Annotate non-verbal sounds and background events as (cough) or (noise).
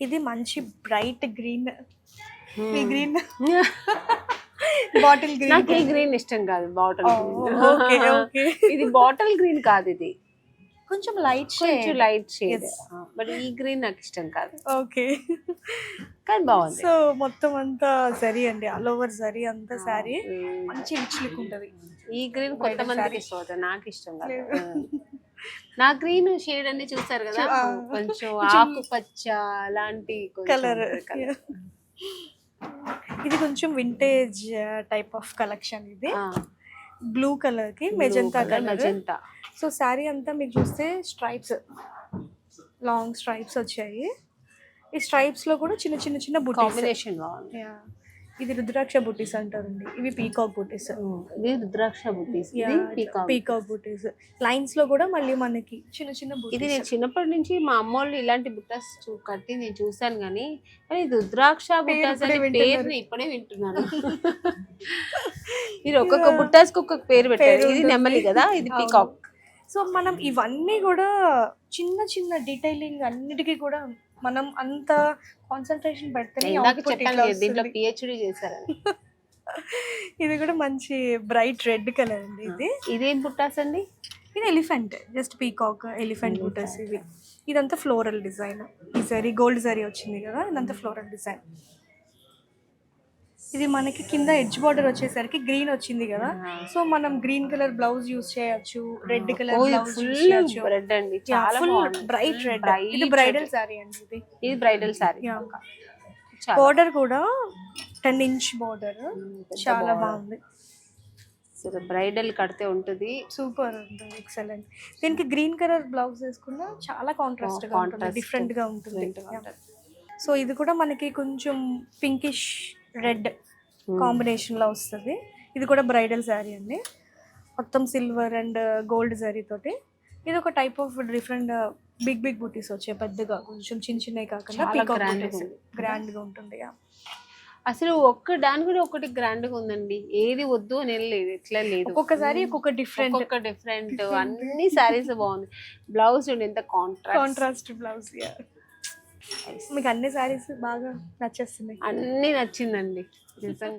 ఇది మంచి bright green. ఈ గ్రీన్? (laughs) బాటిల్ నాకు ఈ గ్రీన్ గ్రీన్ ఇష్టం కాదు బాటిల్ ఓకే ఓకే (laughs) ఇది బాటిల్ గ్రీన్ కాదు ఇది. కొంచెం లైట్ కొంచెం లైట్ షేడ్. బట్ ఈ గ్రీన్ నాకు ఇష్టం కాదు. ఓకే కానీ బాగుంది. సో మొత్తం అంతా సరి అండి. ఆల్ ఓవర్ సరి అంతా సారీ ఉమ్. మంచి రిచ్ లుక్ ఉంటది. ఈ గ్రీన్ కొంతమందికి. ఇష్టం నాకు ఇష్టం కాదు. నా గ్రీన్ షేడ్ అన్ని చూసారు కదా. కొంచెం ఆకుపచ్చ అలాంటి కొంచెం కలర్. ఇది కొంచెం వింటేజ్ టైప్ ఆఫ్ కలెక్షన్ ఇది. బ్లూ కలర్కి magenta colour magenta. So sari అంతా మీకు చూస్తే స్ట్రైప్స్ లాంగ్ స్ట్రైప్స్ వచ్చాయి. ఈ స్ట్రైప్స్లో కూడా చిన్న చిన్న చిన్న బుటీస్ కాంబినేషన్ బాగుంది. ఇది రుద్రాక్ష బుటీస్ అంటారండి. ఇవి పీకాక్ బుటీస్ ఇది రుద్రాక్ష బుటీస్. పీకాక్ బుటీస్ లైన్స్లో కూడా మళ్ళీ మనకి చిన్న చిన్న ఇది నేను చిన్నప్పటి నుంచి మా అమ్మ వాళ్ళు ఇలాంటి బుట్టస్ కట్టి నేను చూసాను కానీ కానీ రుద్రాక్ష బుట్టాస్ ఇప్పుడే అనే వింటున్నాను. మీరు ఒక్కొక్క బుట్టాస్కి ఒక్కొక్క పేరు పెట్టారు. ఇది. నెమలి కదా ఇది. పీకాక్ సో మనం ఇవన్నీ కూడా చిన్న చిన్న డీటెయిలింగ్ అన్నిటికీ కూడా మనం అంత కాన్సన్ట్రేషన్ పెడితేనే దీంట్లో. పిహెచ్డి చేశారని. (laughs) ఇది కూడా మంచి బ్రైట్ రెడ్ కలర్ అండి ఇది. ఇదేం బుట్టాస్ అండి? ఇది ఎలిఫెంట్ జస్ట్ పీకాక్ ఎలిఫెంట్ బూటర్స్ ఇవి. ఇదంతా ఫ్లోరల్ డిజైన్ ఈ సరీ గోల్డ్ సరీ వచ్చింది కదా ఇదంతా ఫ్లోరల్ డిజైన్ ఇది మనకి కింద ఎడ్జ్ బార్డర్ వచ్చేసరికి గ్రీన్ వచ్చింది కదా. సో మనం గ్రీన్ కలర్ బ్లౌజ్ యూస్ చేయొచ్చు red colour blouse full red అండి. చాలా ఫుల్ బ్రైట్ రెడ్. ఇది బ్రైడల్ సారీ అండి ఇది. ఇది బ్రైడల్ సారీ. బార్డర్ కూడా టెన్ ఇంచ్ బార్డర్. చాలా బాగుంది. బ్రైడల్ కడితే ఉంటుంది. సూపర్ ఉంటుంది. ఎక్సలెంట్. దీనికి గ్రీన్ కలర్ బ్లౌజ్ వేసుకున్నా చాలా కాంట్రాస్ట్గా ఉంటుంది. డిఫరెంట్గా ఉంటుంది. సో ఇది కూడా మనకి కొంచెం పింకిష్ రెడ్ Hmm. కాంబినేషన్లో వస్తుంది. ఇది కూడా బ్రైడల్ శారీ అండి. మొత్తం సిల్వర్ అండ్ గోల్డ్ శారీ తోటి. ఇది ఒక type of different big big బుటీస్ వచ్చాయి పెద్దగా కొంచెం చిన్న చిన్నవి కాకుండా చాలా grand గా ఉంది. గ్రాండ్గా ఉంటుంది. అసలు ఒక్క దాని కూడా ఒకటి గ్రాండ్గా ఉందండి. ఏది వద్దు అని లేదు ఎట్లా లేదు. ఒక్కొక్కసారి ఒక్కొక్క డిఫరెంట్ ఒక్కొక్క డిఫరెంట్ (laughs) అన్ని సారీస్ బాగుంది. బ్లౌజ్ చూడండి ఎంత కాంట్రాస్ట్ కాంట్రాస్ట్ బ్లౌజ్ మీకు అన్ని సారీస్ బాగా నచ్చేస్తున్నాయి. అన్ని నచ్చిందండి నిజంగా.